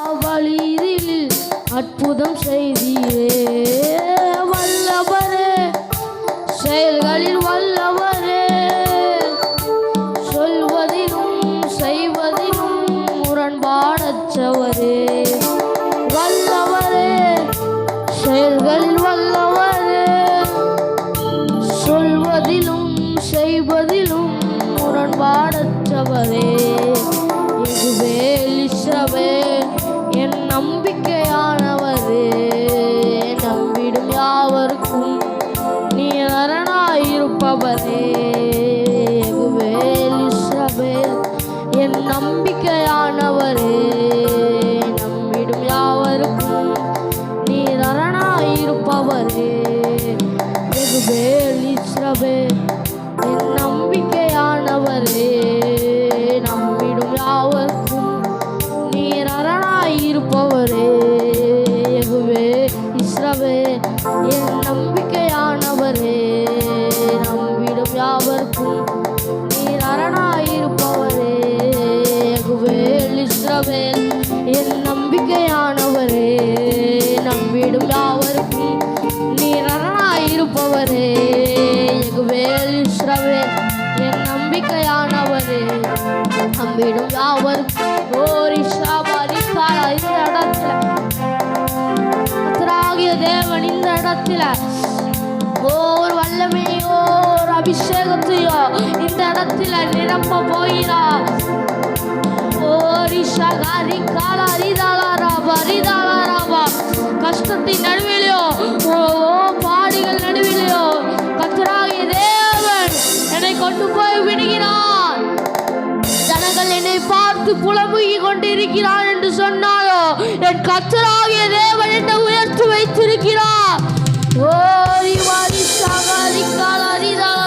அவளிதில் அற்புதம் செய்தி நம்பிக்கையானவரே. இருப்பவரே எகுவேல் இஸ்ரவே என் நம்பிக்கையானவரே. நம்பிடும் யாவர் ஓரிஷா பாதிக்காரா இந்த இடத்துல. கத்தராகிய தேவன் இந்த இடத்துல. ஓர் வல்லமையோ ஒரு அபிஷேகத்தையோ இந்த இடத்துல நிரம்ப போகிறா ஓரிஷா காரி காலா ரீதாலா ராபா ரீதாலா ராபா கஷ்டத்தின் நடுவிலையோ ஓ பாடுகள் நடுவிலையோ கத்தராகிய தேவன் என்னை கொண்டு போய் விடுகிறான் ஜனங்கள் என்னை பார்த்து புலமுகி கொண்டிருக்கிறான் என்று சொன்னாலோ என் கத்தராகிய தேவன் என்னை வைத்திருக்கிறார். ஓரி வாரி சாகாரி காலா ரீதாலா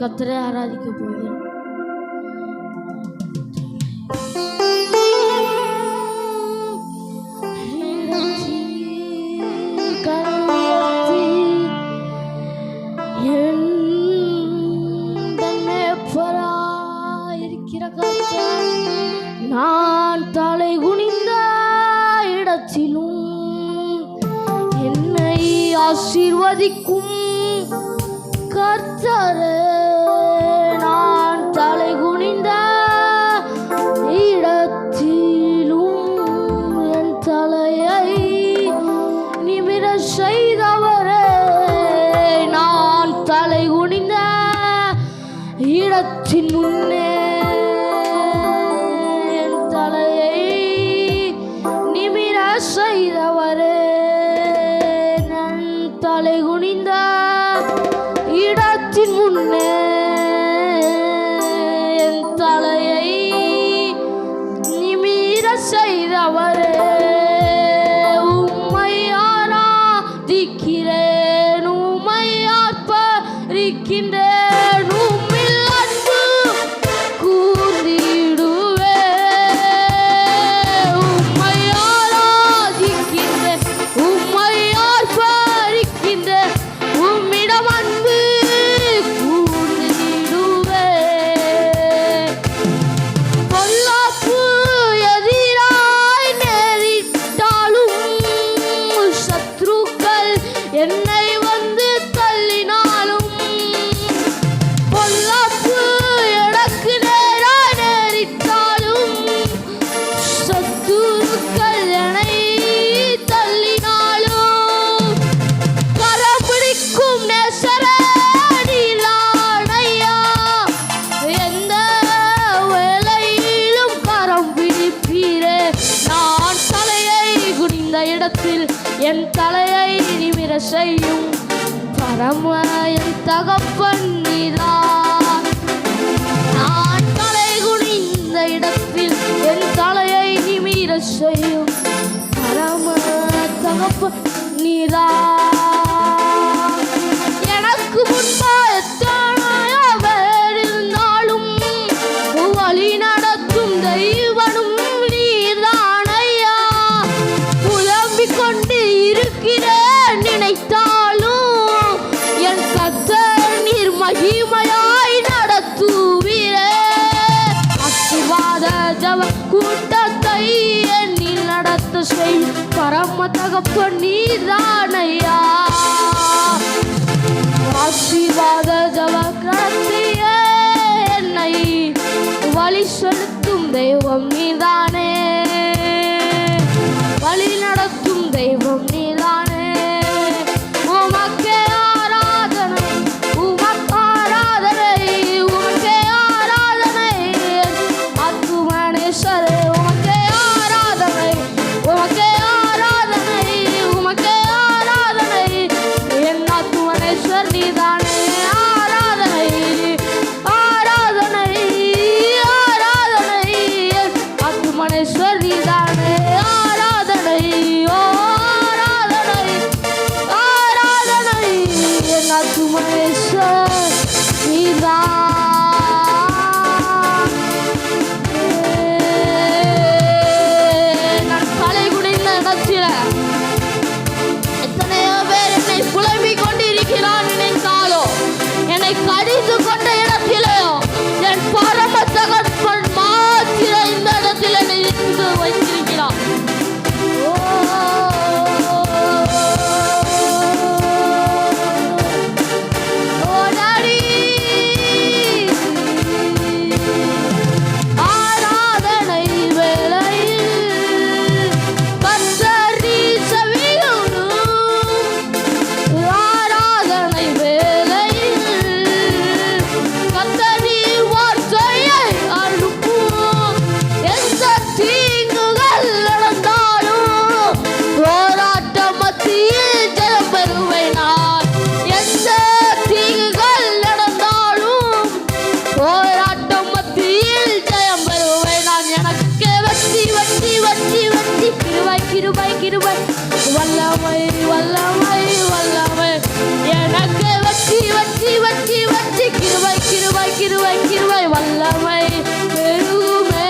கத்திரை ஆராதிக்கும் இடத்தில் என் தலையை நிமிர செய்யும் பரம என் தகப்பன் நீதான். நான் தலை குனிந்த இடத்தில் என் தலையை நிமிர செய்யும் பரம தகப்பன் நீதான். ஆசை பரம தகப்ப நீதானையா? ஆசீர்வாத ஜவக்கிரத்திய என்னை வழி செலுத்தும் தெய்வம் நீதானே. வழி நடத்தும் தெய்வம் கிருபை கிருபை வல்லமை வல்லமை வல்லமை. எனக்கு வச்சி வச்சி வச்சி வச்சி கிருபை கிருபை கிருபை கிருபை. வல்லமை பெருமே.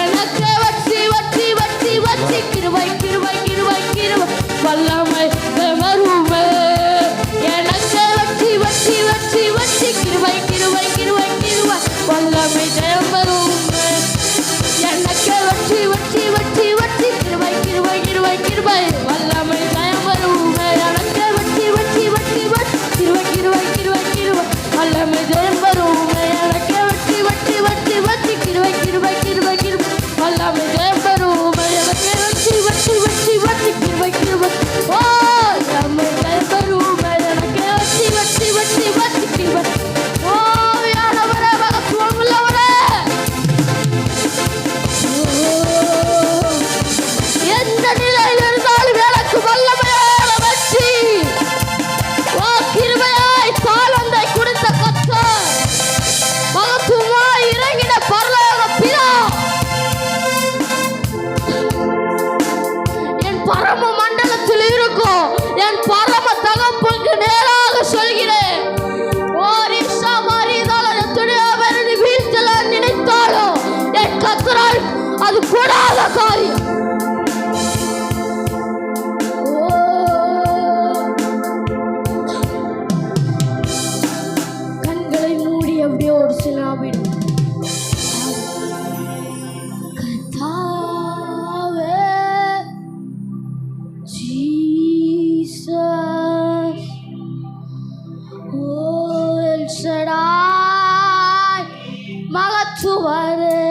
எனக்கு வச்சி வச்சி வச்சி வச்சி கிருபை கிருபை கிருபை கிருபை. வல்லமை அது கூடாத காரியம். கண்களை மூடி அப்படியே ஒரு சிலாவிடும் Shaddai, Malachuvare.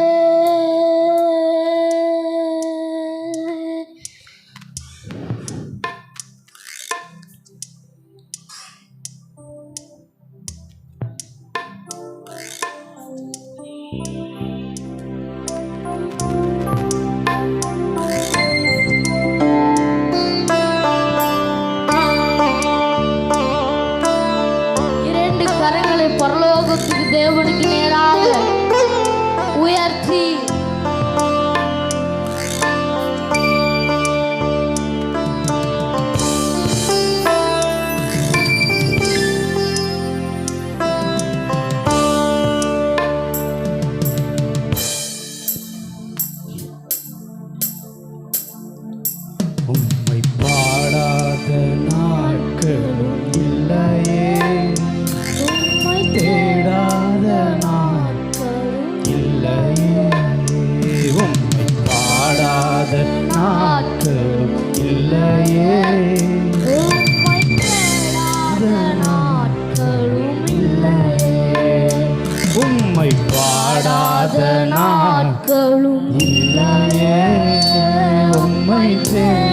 இல்லை உண்மை தேவை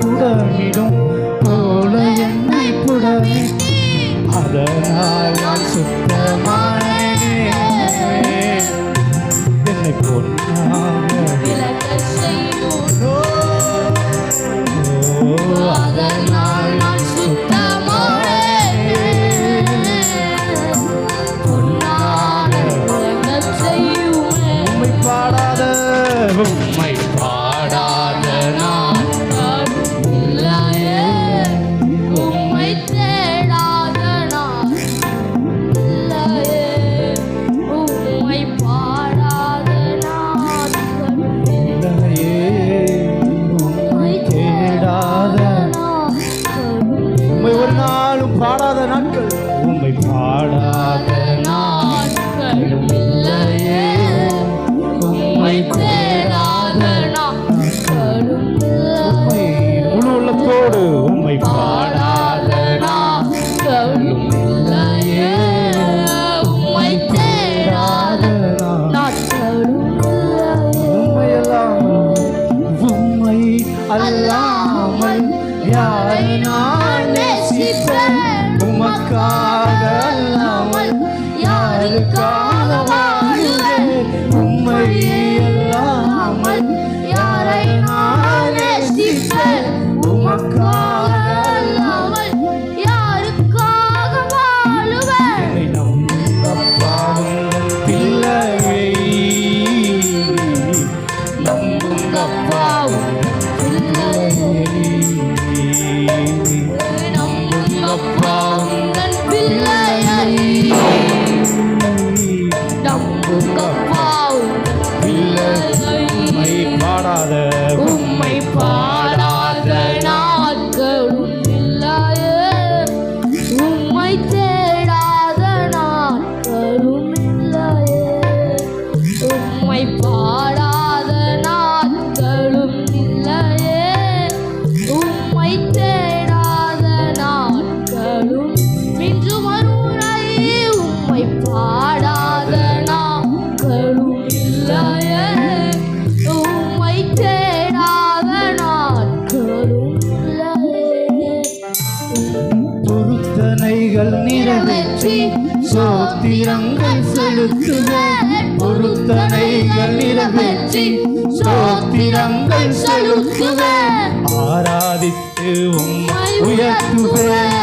புடமிடும் போல என்னை புடமி அதனால் நான் சுத்தமானே என்னை பொன்னாக அதனால் உமன் யாரை நான் நேசிப்பேன் உமக்காக அல்லாமல் யாருக்காக உம்மையே வீர வெற்றி சோத்திரங்கள் செலுத்துக. பொருத்தனைகள் நிறைவேற்றி சோத்திரங்கள் செலுத்துக. ஆராதித்து உம் உயர்த்துவேன்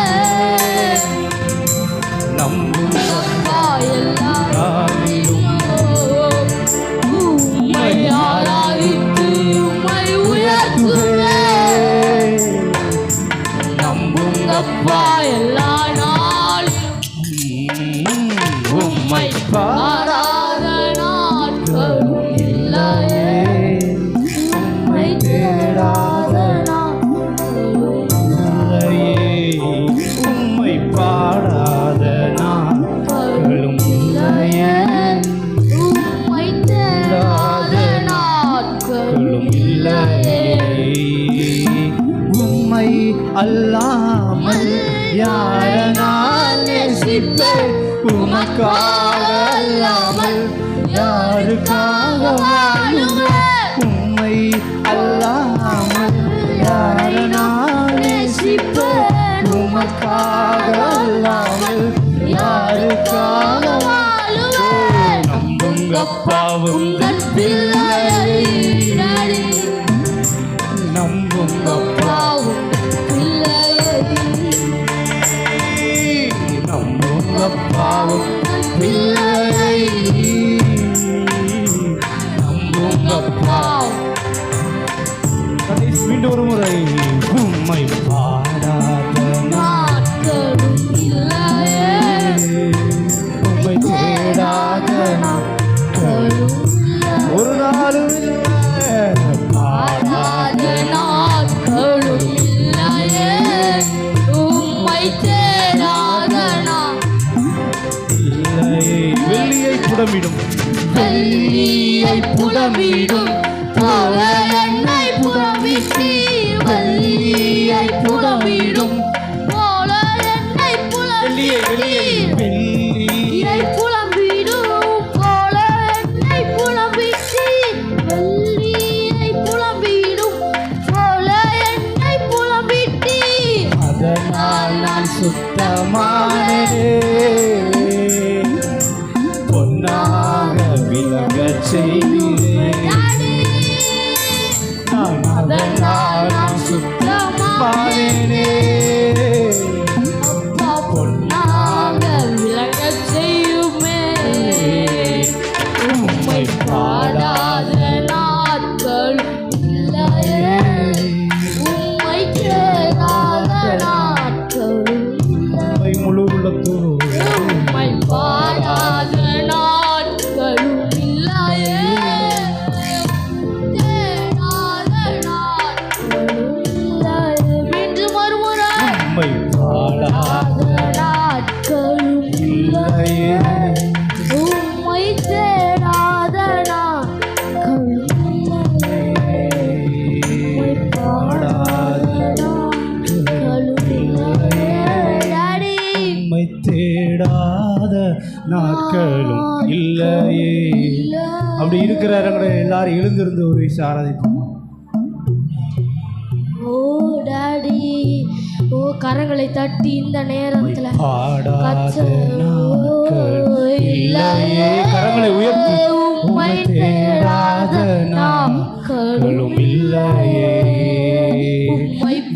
உமக்காகல்லாமல் யாருக்காக வாழுங்க உண்மை அல்லாமல் யார நான் நேசிப்ப உமக்காகல்லாமல் யாருக்காக வாழுங்க நம்புங்கப்பா உங்கள் பிள்ளை புடமிடும். பள்ளியை புடமிடும். பவ என்னை புடமிட்டு பள்ளியை புடமிடும். செய்தீரே. நான் அதனால் சுத்தமாவேனே அப்படி இருக்கிற இடங்களை எல்லாரும் எழுந்திருந்து ஒரு வயசு ஆராதிப்போம். ஓ டாடி ஓ கரங்களை தட்டி இந்த நேரத்தில் கரங்களை உயர்த்தி. உமை தேடாத நாம் கழும் இல்லையே.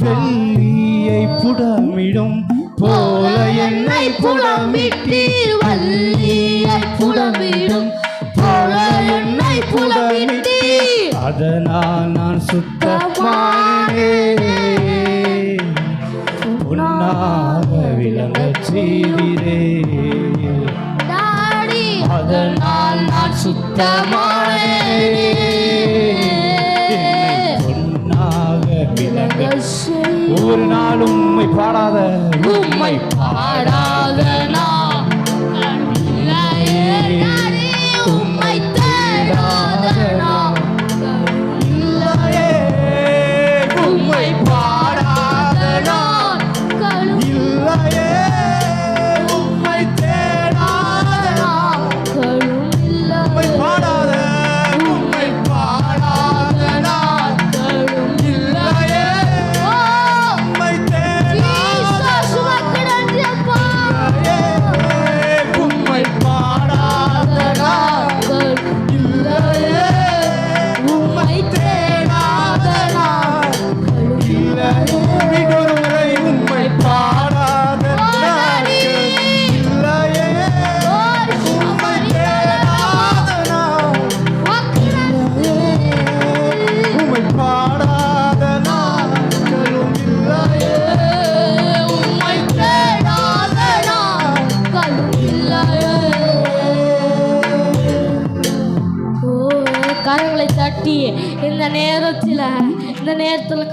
வெள்ளியை புடமிடும் போல என்னை புலமிட்டு வள்ளியை புலமிடும் அதனால் நான் சுத்தமானே உன்னாக விளங்கச் செய்கிறே அதனால் நான் சுத்தமானே பொன்னாக விளங்க. ஒரு நாள் உண்மை பாடாத. உண்மை பாடா.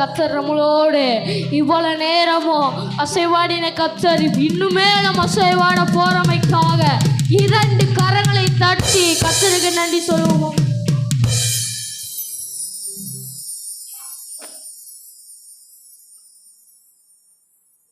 கத்தர் நம்மளோடு இவ்வளோ நேரமும் அசைவாடின கத்தர் இன்னுமே நம்ம அசைவாட போறமைக்காக இரண்டு கரங்களை தட்டி கத்தருக்கு நன்றி சொல்லுவோம்.